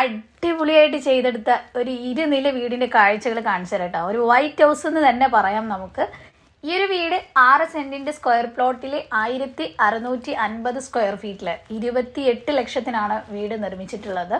അടിപൊളിയായിട്ട് ചെയ്തെടുത്ത ഒരു ഇരുനില വീടിന്റെ കാഴ്ചകൾ കാണിച്ചു തരാം ഒരു വൈറ്റ് ഹൗസ് എന്ന് തന്നെ പറയാം നമുക്ക്. ഈ ഒരു വീട് ആറ് സെന്റിന്റെ സ്ക്വയർ പ്ലോട്ടിൽ ആയിരത്തി അറുന്നൂറ്റി അൻപത് സ്ക്വയർ ഫീറ്റിൽ ഇരുപത്തി എട്ട് ലക്ഷത്തിനാണ് വീട് നിർമ്മിച്ചിട്ടുള്ളത്.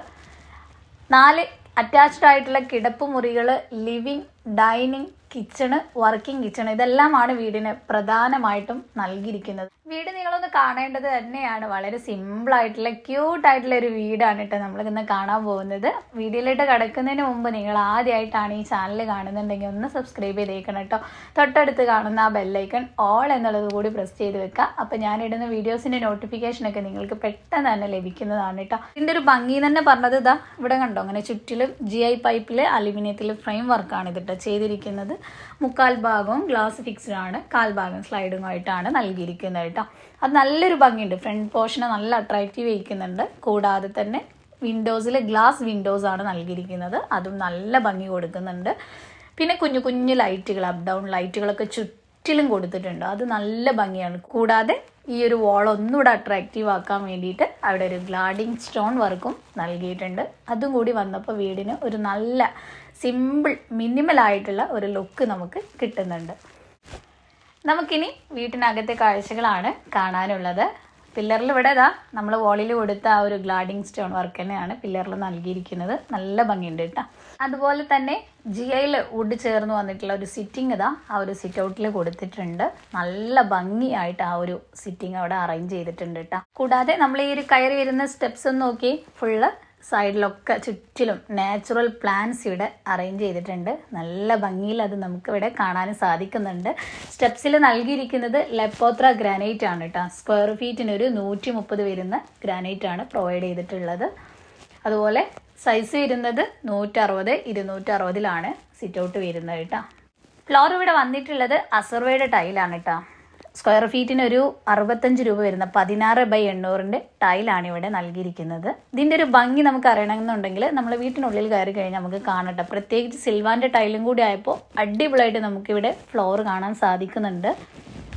നാല് അറ്റാച്ച്ഡ് ആയിട്ടുള്ള കിടപ്പ് മുറികൾ living dining kitchen working kitchen ഇതെല്ലാമാണ് വീടിന് പ്രധാനമായിട്ടും നൽകിയിരിക്കുന്നത്. വീട് നിങ്ങളൊന്ന് കാണേണ്ടത് തന്നെയാണ്. വളരെ സിമ്പിൾ ആയിട്ടുള്ള ക്യൂട്ട് ആയിട്ടുള്ള ഒരു വീടാണ് കേട്ടോ നമ്മൾ ഇന്ന് കാണാൻ പോകുന്നത്. വീഡിയോയിലോട്ട് കിടക്കുന്നതിന് മുമ്പ് നിങ്ങൾ ആദ്യമായിട്ടാണ് ഈ ചാനൽ കാണുന്നുണ്ടെങ്കിൽ ഒന്ന് സബ്സ്ക്രൈബ് ചെയ്തേക്കണം കേട്ടോ. തൊട്ടടുത്ത് കാണുന്ന ആ ബെല്ലൈക്കൺ ഓൾ എന്നുള്ളത് കൂടി പ്രസ് ചെയ്ത് വെക്കുക. അപ്പം ഞാനിടുന്ന വീഡിയോസിന്റെ നോട്ടിഫിക്കേഷനൊക്കെ നിങ്ങൾക്ക് പെട്ടെന്ന് തന്നെ ലഭിക്കുന്നതാണ് കേട്ടോ. ഇതിന്റെ ഒരു ഭംഗി തന്നെ പറഞ്ഞത് ഇതാ ഇവിടെ കണ്ടോ? അങ്ങനെ ചുറ്റിലും ജി ഐ പൈപ്പിൽ അലുമിനിയത്തിൽ ഫ്രെയിം വർക്കാണ് ഇതിട്ട് ചെയ്തിരിക്കുന്നത്. മുക്കാൽ ഭാഗവും ഗ്ലാസ് ഫിക്സ്ഡ് ആണ്. കാൽ ഭാഗം സ്ലൈഡും ആയിട്ടാണ് നൽകിയിരിക്കുന്നത് കേട്ടോ. അത് നല്ലൊരു ഭംഗിയുണ്ട്. ഫ്രണ്ട് പോർഷനെ നല്ല അട്രാക്റ്റീവ് വയ്ക്കുന്നുണ്ട്. കൂടാതെ തന്നെ വിൻഡോസിൽ ഗ്ലാസ് വിൻഡോസ് ആണ് നൽകിയിരിക്കുന്നത്. അതും നല്ല ഭംഗി കൊടുക്കുന്നുണ്ട്. പിന്നെ കുഞ്ഞു കുഞ്ഞു ലൈറ്റുകൾ അപ്പ് ഡൗൺ ലൈറ്റുകളൊക്കെ ചുറ്റിലും കൊടുത്തിട്ടുണ്ട്. അത് നല്ല ഭംഗിയാണ്. കൂടാതെ ഈ ഒരു വാൾ ഒന്നുകൂടെ അട്രാക്റ്റീവ് ആക്കാൻ വേണ്ടിയിട്ട് അവിടെ ഒരു ഗ്ലാഡിങ് സ്റ്റോൺ വർക്കും നൽകിയിട്ടുണ്ട്. അതും കൂടി വന്നപ്പോൾ വീടിന് ഒരു നല്ല സിമ്പിൾ മിനിമലായിട്ടുള്ള ഒരു ലുക്ക് നമുക്ക് കിട്ടുന്നുണ്ട്. നമുക്കിനി വീട്ടിനകത്തെ കാഴ്ചകളാണ് കാണാനുള്ളത്. പില്ലറിൽ ഇവിടെ ഇതാ നമ്മൾ വോളിൽ കൊടുത്ത ആ ഒരു ഗ്ലാഡിങ് സ്റ്റോൺ വർക്ക് തന്നെയാണ് പില്ലറിൽ നൽകിയിരിക്കുന്നത്. നല്ല ഭംഗിയുണ്ട് കേട്ടോ. അതുപോലെ തന്നെ ജി ഐയിൽ വുഡ് ചേർന്ന് വന്നിട്ടുള്ള ഒരു സിറ്റിംഗ് ഇതാ ആ ഒരു സിറ്റ് ഔട്ടിൽ കൊടുത്തിട്ടുണ്ട്. നല്ല ഭംഗിയായിട്ട് ആ ഒരു സിറ്റിംഗ് അവിടെ അറേഞ്ച് ചെയ്തിട്ടുണ്ട് കേട്ടോ. കൂടാതെ നമ്മൾ ഈ ഒരു കയറി വരുന്ന സ്റ്റെപ്സ് നോക്കി. ഫുള്ള് സൈഡിലൊക്കെ ചുറ്റിലും നാച്ചുറൽ പ്ലാന്റ്സ് ഇവിടെ അറേഞ്ച് ചെയ്തിട്ടുണ്ട്. നല്ല ഭംഗിയിൽ അത് നമുക്ക് ഇവിടെ കാണാൻ സാധിക്കുന്നുണ്ട്. സ്റ്റെപ്സിൽ നൽകിയിരിക്കുന്നത് ലെപ്പോത്ര ഗ്രാനൈറ്റ് ആണ് കേട്ടോ സ്ക്വയർ ഫീറ്റിന് ഒരു നൂറ്റി മുപ്പത് വരുന്ന ഗ്രാനൈറ്റ് ആണ് പ്രൊവൈഡ് ചെയ്തിട്ടുള്ളത്. അതുപോലെ സൈസ് വരുന്നത് നൂറ്ററുപത് ഇരുന്നൂറ്റി അറുപതിലാണ് സിറ്റ് ഔട്ട് വരുന്നത് കേട്ടോ ഫ്ലോർ ഇവിടെ വന്നിട്ടുള്ളത് അസർവയുടെ ടൈലാണ് കേട്ടോ സ്ക്വയർ ഫീറ്റിന് ഒരു അറുപത്തഞ്ച് രൂപ വരുന്ന പതിനാറ് ബൈ എണ്ണൂറിന്റെ ടൈലാണ് ഇവിടെ നൽകിയിരിക്കുന്നത്. ഇതിന്റെ ഒരു ഭംഗി നമുക്ക് അറിയണമെന്നുണ്ടെങ്കിൽ നമ്മൾ വീട്ടിനുള്ളിൽ കയറി കഴിഞ്ഞാൽ നമുക്ക് കാണട്ടെ പ്രത്യേകിച്ച് സിൽവാന്റെ ടൈലും കൂടി ആയപ്പോൾ അടിപൊളിയായിട്ട് നമുക്കിവിടെ ഫ്ലോർ കാണാൻ സാധിക്കുന്നുണ്ട്.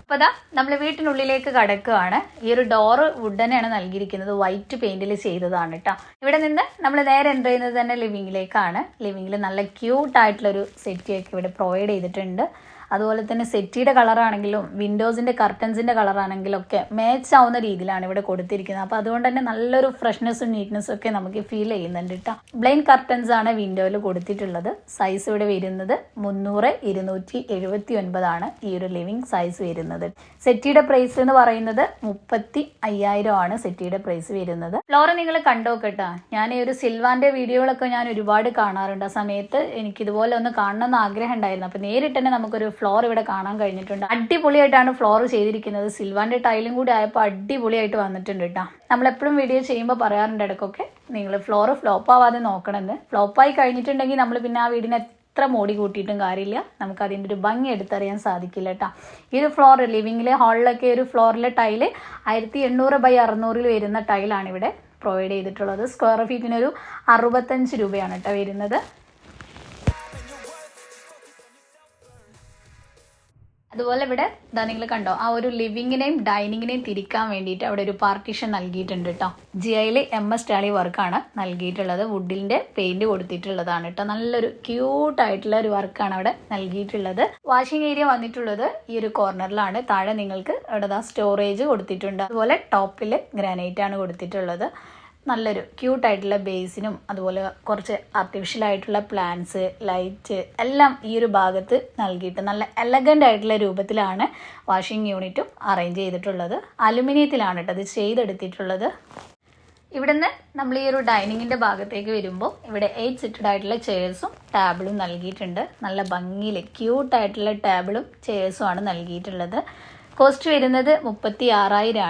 അപ്പോൾ അതാ നമ്മൾ വീട്ടിനുള്ളിലേക്ക് കടക്കുകയാണ്. ഈ ഒരു ഡോറ് വുഡനാണ് നൽകിയിരിക്കുന്നത്. വൈറ്റ് പെയിന്റിൽ ചെയ്തതാണ് കേട്ടോ. ഇവിടെ നിന്ന് നമ്മൾ നേരെ എന്റർ ചെയ്യുന്നത് തന്നെ ലിവിങ്ങിലേക്കാണ് ലിവിങ്ങിൽ നല്ല ക്യൂട്ടായിട്ടുള്ളൊരു സെറ്റിയൊക്കെ ഇവിടെ പ്രൊവൈഡ് ചെയ്തിട്ടുണ്ട്. അതുപോലെ തന്നെ സെറ്റിയുടെ കളറാണെങ്കിലും വിൻഡോസിന്റെ കർട്ടൻസിന്റെ കളറാണെങ്കിലും ഒക്കെ മാച്ച് ആവുന്ന രീതിയിലാണ് ഇവിടെ കൊടുത്തിരിക്കുന്നത്. അപ്പോൾ അതുകൊണ്ട് തന്നെ നല്ലൊരു ഫ്രഷ്നെസ്സും നീറ്റ്നെസ്സും ഒക്കെ നമുക്ക് ഫീൽ ചെയ്യുന്നുണ്ട് കേട്ടോ ബ്ലൈൻ കർട്ടൻസ് ആണ് വിൻഡോയിൽ കൊടുത്തിട്ടുള്ളത്. സൈസ് ഇവിടെ വരുന്നത് മുന്നൂറ് ഇരുന്നൂറ്റി എഴുപത്തി ഒൻപതാണ് ഈ ഒരു ലിവിങ് സൈസ് വരുന്നത്. സെറ്റിയുടെ പ്രൈസ് എന്ന് പറയുന്നത് മുപ്പത്തി അയ്യായിരം ആണ് സെറ്റിയുടെ പ്രൈസ് വരുന്നത്. ഫ്ലോർ നിങ്ങൾ കണ്ടോ കേട്ടോ ഞാൻ ഈ ഒരു സിൽവാന്റെ വീഡിയോകളൊക്കെ ഞാൻ ഒരുപാട് കാണാറുണ്ട്. ആ സമയത്ത് എനിക്ക് ഇതുപോലെ ഒന്ന് കാണണം എന്ന് ആഗ്രഹം ഉണ്ടായിരുന്നു. അപ്പോൾ നേരിട്ട് തന്നെ നമുക്കൊരു ഫ്ലോർ ഇവിടെ കാണാൻ കഴിഞ്ഞിട്ടുണ്ട്. അടിപൊളിയായിട്ടാണ് ഫ്ലോർ ചെയ്തിരിക്കുന്നത്. സിൽവാന്റെ ടൈലും കൂടി ആയപ്പോൾ അടിപൊളിയായിട്ട് വന്നിട്ടുണ്ട് കേട്ടോ നമ്മളെപ്പോഴും വീഡിയോ ചെയ്യുമ്പോൾ പറയാറുണ്ട് ഇടക്കൊക്കെ നിങ്ങൾ ഫ്ലോർ ഫ്ലോപ്പ് ആവാതെ നോക്കണമെന്ന്. ഫ്ലോപ്പായി കഴിഞ്ഞിട്ടുണ്ടെങ്കിൽ നമ്മൾ പിന്നെ ആ വീടിനെ എത്ര മോടി കൂട്ടിയിട്ടും കാര്യമില്ല. നമുക്ക് അതിന്റെ ഒരു ഭംഗി എടുത്തറിയാൻ സാധിക്കില്ല കേട്ടോ ഈ ഒരു ഫ്ലോർ ലിവിങ്ങിലെ ഹാളിലൊക്കെ ഒരു ഫ്ലോറിലെ ടൈൽ ആയിരത്തി എണ്ണൂറ് ബൈ അറുന്നൂറിൽ വരുന്ന ടൈലാണ് ഇവിടെ പ്രൊവൈഡ് ചെയ്തിട്ടുള്ളത്. സ്ക്വയർ ഫീറ്റിന് ഒരു അറുപത്തഞ്ച് രൂപയാണ് കേട്ടോ വരുന്നത്. അതുപോലെ ഇവിടെ ഇതാ നിങ്ങൾ കണ്ടോ ആ ഒരു ലിവിങ്ങിനെയും ഡൈനിങ്ങിനെയും തിരിക്കാൻ വേണ്ടിയിട്ട് അവിടെ ഒരു പാർട്ടീഷൻ നൽകിയിട്ടുണ്ട് കേട്ടോ ജി ഐയിൽ എം എസ് ടാളി വർക്കാണ് നൽകിയിട്ടുള്ളത്. വുഡിന്റെ പെയിന്റ് കൊടുത്തിട്ടുള്ളതാണ് കേട്ടോ നല്ലൊരു ക്യൂട്ട് ആയിട്ടുള്ള ഒരു വർക്കാണ് അവിടെ നൽകിയിട്ടുള്ളത്. വാഷിംഗ് ഏരിയ വന്നിട്ടുള്ളത് ഈ ഒരു കോർണറിലാണ് താഴെ നിങ്ങൾക്ക് അവിടെ സ്റ്റോറേജ് കൊടുത്തിട്ടുണ്ട്. അതുപോലെ ടോപ്പിൽ ഗ്രാനൈറ്റ് ആണ് കൊടുത്തിട്ടുള്ളത്. നല്ലൊരു ക്യൂട്ടായിട്ടുള്ള ബേസിനും അതുപോലെ കുറച്ച് ആർട്ടിഫിഷ്യൽ ആയിട്ടുള്ള പ്ലാന്റ്സ് ലൈറ്റ് എല്ലാം ഈ ഒരു ഭാഗത്ത് നൽകിയിട്ട് നല്ല എലഗന്റ് ആയിട്ടുള്ള രൂപത്തിലാണ് വാഷിംഗ് യൂണിറ്റും അറേഞ്ച് ചെയ്തിട്ടുള്ളത്. അലുമിനിയത്തിലാണ് കേട്ടോ അത് ചെയ്തെടുത്തിട്ടുള്ളത്. ഇവിടുന്ന് നമ്മൾ ഈ ഒരു ഡൈനിങ്ങിന്റെ ഭാഗത്തേക്ക് വരുമ്പോൾ ഇവിടെ എയ്റ്റ് സിറ്റഡ് ആയിട്ടുള്ള ചെയർസും ടേബിളും നൽകിയിട്ടുണ്ട്. നല്ല ഭംഗിയിൽ ക്യൂട്ടായിട്ടുള്ള ടേബിളും ചെയർസും ആണ് നൽകിയിട്ടുള്ളത്. കോസ്റ്റ് വരുന്നത് മുപ്പത്തി ആറായിരം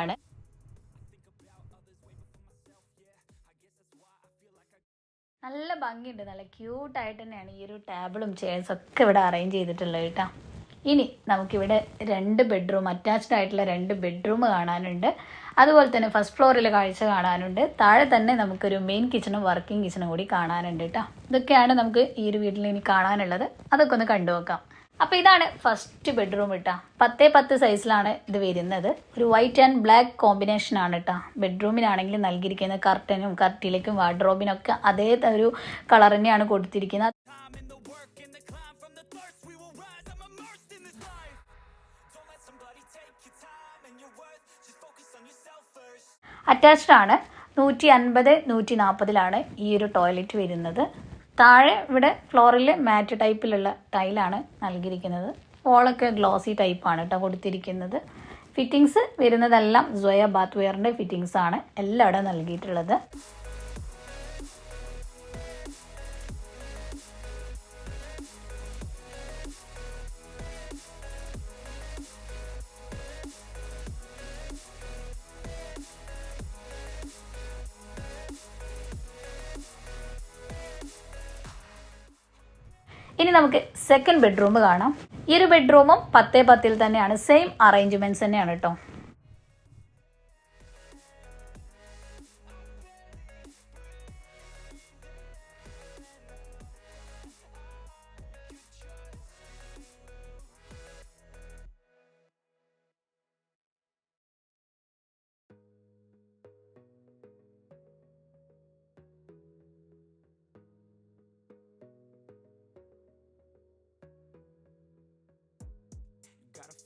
നല്ല ഭംഗിയുണ്ട്. നല്ല ക്യൂട്ടായിട്ട് തന്നെയാണ് ഈ ഒരു ടേബിളും ചെയർസും ഒക്കെ ഇവിടെ അറേഞ്ച് ചെയ്തിട്ടുള്ളത് കേട്ടോ. ഇനി നമുക്കിവിടെ രണ്ട് ബെഡ്റൂം അറ്റാച്ച്ഡ് ആയിട്ടുള്ള രണ്ട് ബെഡ്റൂം കാണാനുണ്ട്. അതുപോലെ തന്നെ ഫസ്റ്റ് ഫ്ലോറിൽ കാഴ്ച കാണാനുണ്ട്. താഴെ തന്നെ നമുക്കൊരു മെയിൻ കിച്ചണും വർക്കിംഗ് കിച്ചണും കൂടി കാണാനുണ്ട് കേട്ടോ. ഇതൊക്കെയാണ് നമുക്ക് ഈ ഒരു വീട്ടിൽ ഇനി കാണാനുള്ളത്. അതൊക്കെ ഒന്ന് കണ്ടു നോക്കാം അപ്പോൾ ഇതാണ് ഫസ്റ്റ് ബെഡ്റൂം കേട്ടോ പത്തേ പത്ത് സൈസിലാണ് ഇത് വരുന്നത്. ഒരു വൈറ്റ് ആൻഡ് ബ്ലാക്ക് കോമ്പിനേഷൻ ആണ് കേട്ടോ ബെഡ്റൂമിനാണെങ്കിൽ നൽകിയിരിക്കുന്നത് കർട്ടനും കർട്ടിലേക്കും വാർഡ്രോബിനൊക്കെ അതേ ഒരു കളർ തന്നെയാണ് കൊടുത്തിരിക്കുന്നത്. അറ്റാച്ച്ഡ് ആണ് നൂറ്റി അൻപത് നൂറ്റി നാൽപ്പതിലാണ് ഈ ഒരു ടോയ്ലറ്റ് വരുന്നത്. താഴെ ഇവിടെ ഫ്ലോറിൽ മാറ്റ് ടൈപ്പിലുള്ള ടൈലാണ് നൽകിയിരിക്കുന്നത്. വോളൊക്കെ ഗ്ലോസി ടൈപ്പാണ് കേട്ടോ കൊടുത്തിരിക്കുന്നത്. ഫിറ്റിങ്സ് വരുന്നതെല്ലാം സോയ ബാത്ത് വെയറിന്റെ ഫിറ്റിങ്സ് ആണ് എല്ലാം ഇവിടെ നൽകിയിട്ടുള്ളത്. ഇനി നമുക്ക് സെക്കൻഡ് ബെഡ്റൂം കാണാം. ഈ ഒരു ബെഡ്റൂമും പത്തേ പത്തിൽ തന്നെയാണ്. സെയിം അറേഞ്ച്മെന്റ്സ് തന്നെയാണ് കേട്ടോ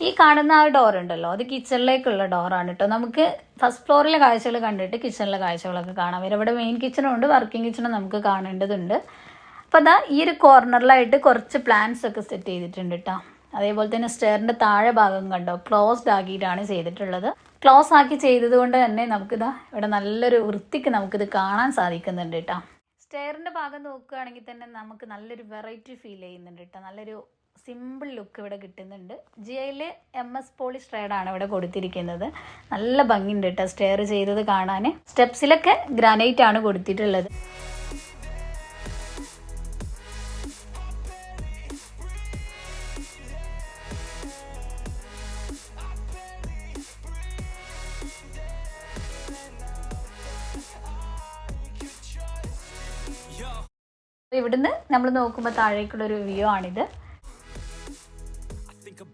ഈ കാണുന്ന ആ ഡോർ ഉണ്ടല്ലോ അത് കിച്ചണിലേക്കുള്ള ഡോറാണ് കേട്ടോ നമുക്ക് ഫസ്റ്റ് ഫ്ലോറിലെ കാഴ്ചകൾ കണ്ടിട്ട് കിച്ചണിലെ കാഴ്ചകളൊക്കെ കാണാം. ഇവിടെ മെയിൻ കിച്ചണും ഉണ്ട് വർക്കിംഗ് കിച്ചണും നമുക്ക് കാണേണ്ടതുണ്ട്. അപ്പോൾ അതാ ഈ ഒരു കോർണറിലായിട്ട് കുറച്ച് പ്ലാന്റ്സ് ഒക്കെ സെറ്റ് ചെയ്തിട്ടുണ്ട് കേട്ടോ അതേപോലെ തന്നെ സ്റ്റെയറിന്റെ താഴെ ഭാഗം കണ്ടോ ക്ലോസ്ഡ് ആക്കിയിട്ടാണ് ചെയ്തിട്ടുള്ളത്. ക്ലോസ് ആക്കി ചെയ്തതുകൊണ്ട് തന്നെ നമുക്കിതാ ഇവിടെ നല്ലൊരു വൃത്തിക്ക് നമുക്കിത് കാണാൻ സാധിക്കുന്നുണ്ട് കേട്ടോ സ്റ്റെയറിന്റെ ഭാഗം നോക്കുകയാണെങ്കിൽ തന്നെ നമുക്ക് നല്ലൊരു വെറൈറ്റി ഫീൽ ചെയ്യുന്നുണ്ട് കേട്ടോ നല്ലൊരു സിമ്പിൾ ലുക്ക് ഇവിടെ കിട്ടുന്നുണ്ട്. ജി ഐയിൽ എം എസ് പോളി ആണ് ഇവിടെ കൊടുത്തിരിക്കുന്നത്. നല്ല ഭംഗിയുണ്ട് കേട്ടോ സ്റ്റെയർ ചെയ്തത് കാണാൻ സ്റ്റെപ്സിലൊക്കെ ഗ്രാനൈറ്റ് ആണ് കൊടുത്തിട്ടുള്ളത്. ഇവിടുന്ന് നമ്മൾ നോക്കുമ്പോൾ താഴേക്കുള്ള ഒരു വ്യൂ ആണിത്.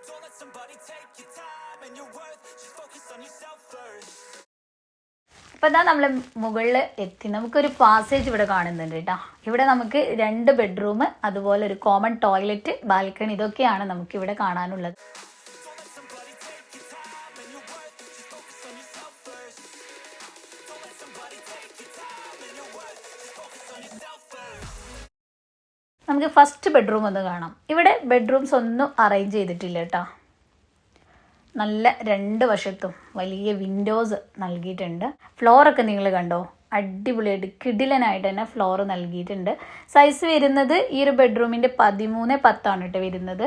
Don't let somebody take your time and your worth. Just focus on yourself first. അപ്പോൾ ഇതാ നമ്മൾ മുകളിൽ എത്തി നമുക്കൊരു പാസേജ് ഇവിടെ കാണുന്നുണ്ട് കേട്ടോ ഇവിടെ നമുക്ക് രണ്ട് ബെഡ്റൂം അതുപോലെ ഒരു കോമൺ ടോയ്ലറ്റ് ബാൽക്കണി ഇതൊക്കെയാണ് നമുക്ക് ഇവിടെ കാണാനുള്ളത് നമുക്ക് ഫസ്റ്റ് ബെഡ്റൂം ഒന്ന് കാണാം. ഇവിടെ ബെഡ്റൂംസ് ഒന്നും അറേഞ്ച് ചെയ്തിട്ടില്ല കേട്ടോ നല്ല രണ്ട് വശത്തും വലിയ വിൻഡോസ് നൽകിയിട്ടുണ്ട്. ഫ്ലോറൊക്കെ നിങ്ങൾ കണ്ടോ? അടിപൊളിയായിട്ട് കിടിലനായിട്ട് തന്നെ ഫ്ലോർ നൽകിയിട്ടുണ്ട്. സൈസ് വരുന്നത് ഈ ഒരു ബെഡ്റൂമിന്റെ പതിമൂന്ന് പത്താണ് കേട്ടോ വരുന്നത്.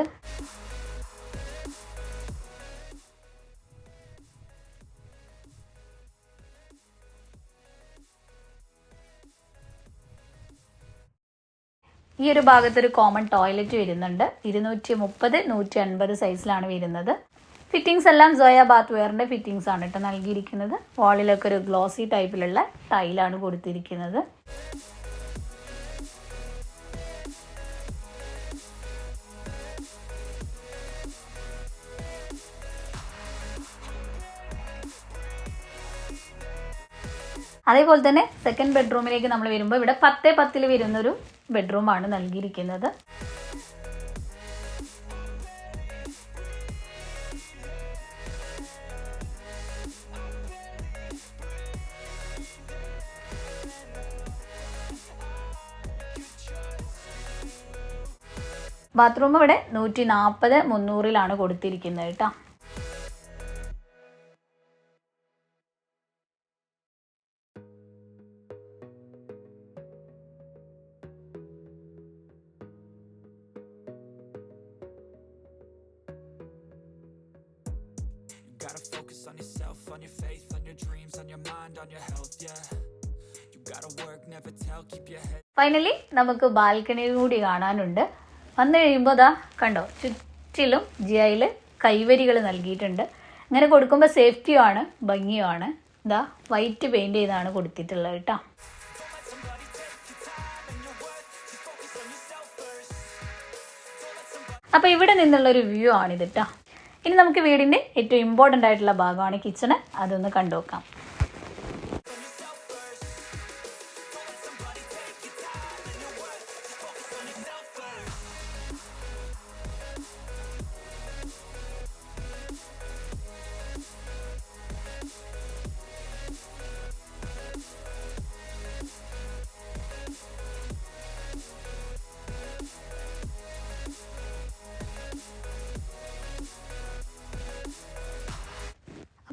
ഈ ഒരു ഭാഗത്ത് ഒരു കോമൺ ടോയ്ലറ്റ് വരുന്നുണ്ട്. ഇരുന്നൂറ്റി മുപ്പത് നൂറ്റി അൻപത് സൈസിലാണ് വരുന്നത്. ഫിറ്റിങ്സ് എല്ലാം സോയ ബാത്ത് വെയറിന്റെ ഫിറ്റിങ്സ് ആണ് കേട്ടോ നൽകിയിരിക്കുന്നത്. വാളിലൊക്കെ ഒരു ഗ്ലോസി ടൈപ്പിലുള്ള ടൈലാണ് കൊടുത്തിരിക്കുന്നത്. അതേപോലെ തന്നെ സെക്കൻഡ് ബെഡ്റൂമിലേക്ക് നമ്മൾ വരുമ്പോൾ ഇവിടെ പത്തേ പത്തിൽ വരുന്നൊരു ബെഡ്റൂമാണ് നൽകിയിരിക്കുന്നത്. ബാത്റൂം ഇവിടെ നൂറ്റി നാൽപ്പത് മുന്നൂറിലാണ് കൊടുത്തിരിക്കുന്നത് കേട്ടോ. Focus on yourself, on your faith, on your dreams, on your mind, on your health, yeah. You gotta work, never tell, keep your head. Finally നമുക്ക് ബാൽക്കണി കൂടി കാണാനുണ്ട് വന്നു കഴിയുമ്പോൾ ദാ കണ്ടോ ചുറ്റിലും ജിയയിൽ കൈവരികൾ നൽകിയിട്ടുണ്ട് ഇങ്ങനെ കൊടുക്കുമ്പോൾ സേഫ്റ്റിയുമാണ് ഭംഗിയുമാണ് ഇതാ വൈറ്റ് പെയിന്റ് ചെയ്താണ് കൊടുത്തിട്ടുള്ളത് കേട്ടോ അപ്പോൾ ഇവിടെ നിന്നുള്ള ഒരു വ്യൂ ആണിത് കേട്ടോ ഇനി നമുക്ക് വീടിന്റെ ഏറ്റവും ഇമ്പോർട്ടന്റ് ആയിട്ടുള്ള ഭാഗമാണ് കിച്ചണ് അതൊന്ന് കണ്ടു നോക്കാം.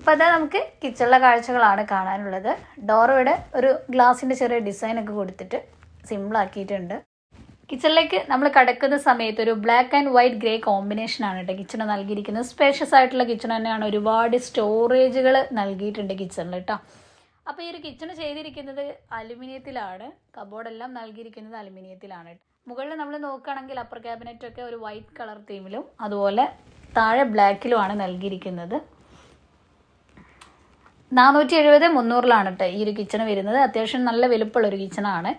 അപ്പോൾ അതാ നമുക്ക് കിച്ചണിലെ കാഴ്ചകളാണ് കാണാനുള്ളത്. ഡോറോയുടെ ഒരു ഗ്ലാസിന്റെ ചെറിയ ഡിസൈനൊക്കെ കൊടുത്തിട്ട് സിമ്പിൾ ആക്കിയിട്ടുണ്ട്. കിച്ചണിലേക്ക് നമ്മൾ കടക്കുന്ന സമയത്ത് ഒരു ബ്ലാക്ക് ആൻഡ് വൈറ്റ് ഗ്രേ കോമ്പിനേഷനാണ് കേട്ടോ കിച്ചണ് നൽകിയിരിക്കുന്നത്. സ്പേഷ്യസ് ആയിട്ടുള്ള കിച്ചൺ തന്നെയാണ് ഒരുപാട് സ്റ്റോറേജുകൾ നൽകിയിട്ടുണ്ട് കിച്ചണിൽ കേട്ടോ. അപ്പോൾ ഈ ഒരു കിച്ചൺ ചെയ്തിരിക്കുന്നത് അലുമിനിയത്തിലാണ്. കബോർഡെല്ലാം നൽകിയിരിക്കുന്നത് അലുമിനിയത്തിലാണ്. മുകളിൽ നമ്മൾ നോക്കുകയാണെങ്കിൽ അപ്പർ ക്യാബിനറ്റൊക്കെ ഒരു വൈറ്റ് കളർ തീമിലും അതുപോലെ താഴെ ബ്ലാക്കിലുമാണ് നൽകിയിരിക്കുന്നത്. നാനൂറ്റി എഴുപത് മുന്നൂറിലാണ് കേട്ടോ ഈ ഒരു കിച്ചൺ വരുന്നത്. അത്യാവശ്യം നല്ല വലുപ്പമുള്ള ഒരു കിച്ചണാണ്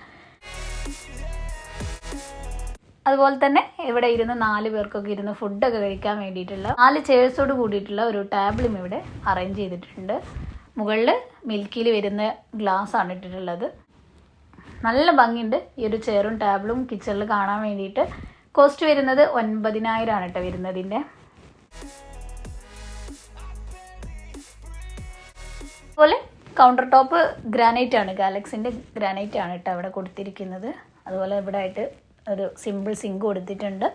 അതുപോലെ തന്നെ ഇവിടെ ഇരുന്ന് നാല് പേർക്കൊക്കെ ഇരുന്ന് ഫുഡൊക്കെ കഴിക്കാൻ വേണ്ടിയിട്ടുള്ള നാല് ചെയർസോട് കൂടിയിട്ടുള്ള ഒരു ടാബിളും ഇവിടെ അറേഞ്ച് ചെയ്തിട്ടുണ്ട്. മുകളിൽ മിൽക്കിയിൽ വരുന്ന ഗ്ലാസ് ആണ് ഇട്ടിട്ടുള്ളത്. നല്ല ഭംഗിയുണ്ട് ഈ ഒരു ചെയറും ടാബിളും കിച്ചണിൽ കാണാൻ വേണ്ടിയിട്ട്. കോസ്റ്റ് വരുന്നത് ഒൻപതിനായിരമാണ് കേട്ടോ വരുന്നതിന്റെ. അതുപോലെ കൗണ്ടർ ടോപ്പ് ഗ്രാനൈറ്റ് ആണ്. ഗാലക്സിന്റെ ഗ്രാനൈറ്റ് ആണ് കേട്ടോ അവിടെ കൊടുത്തിരിക്കുന്നത്. അതുപോലെ ഇവിടെ ആയിട്ട് ഒരു സിമ്പിൾ സിങ്ക് കൊടുത്തിട്ടുണ്ട്.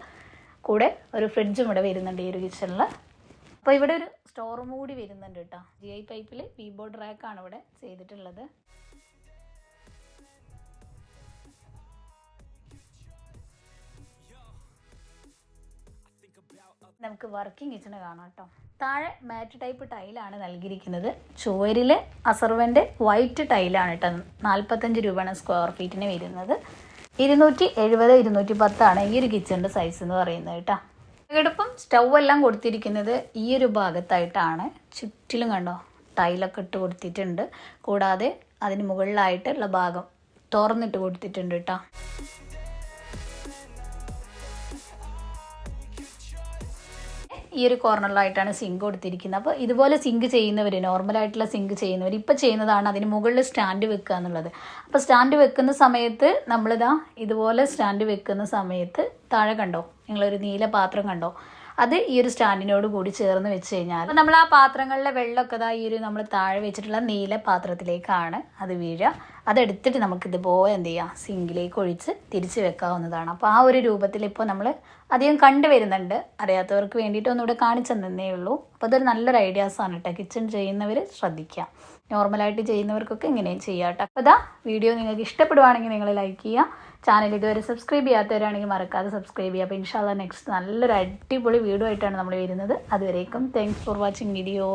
കൂടെ ഒരു ഫ്രിഡ്ജും ഇവിടെ വരുന്നുണ്ട് ഈ ഒരു കിച്ചണിൽ അപ്പോൾ ഇവിടെ ഒരു സ്റ്റോറും കൂടി വരുന്നുണ്ട് കേട്ടോ. ജി ഐ പൈപ്പിൽ വി ബോർഡ് റാക്കാണ് ഇവിടെ ചെയ്തിട്ടുള്ളത്. നമുക്ക് വർക്കിംഗ് കിച്ചണ് കാണാം കേട്ടോ താഴെ മാറ്റ് ടൈപ്പ് ടൈലാണ് നൽകിയിരിക്കുന്നത്. ചുവരിൽ അസർവന്റെ വൈറ്റ് ടൈലാണ് കേട്ടോ നാൽപ്പത്തഞ്ച് രൂപയാണ് സ്ക്വയർ ഫീറ്റിന് വരുന്നത്. ഇരുന്നൂറ്റി എഴുപത് ഇരുന്നൂറ്റി പത്താണ് ഈ ഒരു കിച്ചണിന്റെ സൈസ് എന്ന് പറയുന്നത് കേട്ടോ ഇവിടിപ്പം സ്റ്റൗ എല്ലാം കൊടുത്തിരിക്കുന്നത് ഈ ഒരു ഭാഗത്തായിട്ടാണ്. ചുറ്റിലും കണ്ടോ ടൈലൊക്കെ ഇട്ട് കൊടുത്തിട്ടുണ്ട്. കൂടാതെ അതിന് മുകളിലായിട്ടുള്ള ഭാഗം തുറന്നിട്ട് കൊടുത്തിട്ടുണ്ട് കേട്ടോ ഈ ഒരു കോർണറിലായിട്ടാണ് സിങ്ക് കൊടുത്തിരിക്കുന്നത്. അപ്പോൾ ഇതുപോലെ സിങ്ക് ചെയ്യുന്നവർ നോർമലായിട്ടുള്ള സിങ്ക് ചെയ്യുന്നവർ ഇപ്പോൾ ചെയ്യുന്നതാണ് അതിന് മുകളിൽ സ്റ്റാൻഡ് വെക്കുക എന്നുള്ളത്. അപ്പോൾ സ്റ്റാൻഡ് വെക്കുന്ന സമയത്ത് നമ്മളിതാ ഇതുപോലെ സ്റ്റാൻഡ് വെക്കുന്ന സമയത്ത് താഴെ കണ്ടോ? നിങ്ങളൊരു നീല പാത്രം കണ്ടോ? അത് ഈ ഒരു സ്റ്റാൻഡിനോട് കൂടി ചേർന്ന് വെച്ച് കഴിഞ്ഞാൽ നമ്മൾ ആ പാത്രങ്ങളിലെ വെള്ളമൊക്കെ ഇതാ ഈ ഒരു നമ്മൾ താഴെ വെച്ചിട്ടുള്ള നീല പാത്രത്തിലേക്കാണ് അത് വീഴുക. അതെടുത്തിട്ട് നമുക്ക് ഇതുപോലെ എന്ത് ചെയ്യാം സിങ്കിലേക്ക് ഒഴിച്ച് തിരിച്ച് വെക്കാവുന്നതാണ്. അപ്പോൾ ആ ഒരു രൂപത്തിൽ ഇപ്പോൾ നമ്മൾ അധികം കണ്ടുവരുന്നുണ്ട് അറിയാത്തവർക്ക് വേണ്ടിയിട്ട് ഒന്നുകൂടെ കാണിച്ചു തന്നേ ഉള്ളൂ. അപ്പോൾ അതൊരു നല്ലൊരു ഐഡിയാസാണ് കേട്ടോ. കിച്ചൺ ചെയ്യുന്നവർ ശ്രദ്ധിക്കുക. നോർമലായിട്ട് ചെയ്യുന്നവർക്കൊക്കെ ഇങ്ങനെയും ചെയ്യാം കേട്ടോ. അപ്പോൾ അതാ വീഡിയോ നിങ്ങൾക്ക് ഇഷ്ടപ്പെടുവാണെങ്കിൽ നിങ്ങൾ ലൈക്ക് ചെയ്യുക. ചാനൽ ഇതുവരെ സബ്സ്ക്രൈബ് ചെയ്യാത്തവരാണെങ്കിൽ മറക്കാതെ സബ്സ്ക്രൈബ് ചെയ്യുക. അപ്പോൾ ഇൻഷാല്ല നെക്സ്റ്റ് നല്ലൊരു അടിപൊളി വീഡിയോ ആയിട്ടാണ് നമ്മൾ വരുന്നത്. അതുവരേക്കും താങ്ക്സ് ഫോർ വാച്ചിങ് വീഡിയോ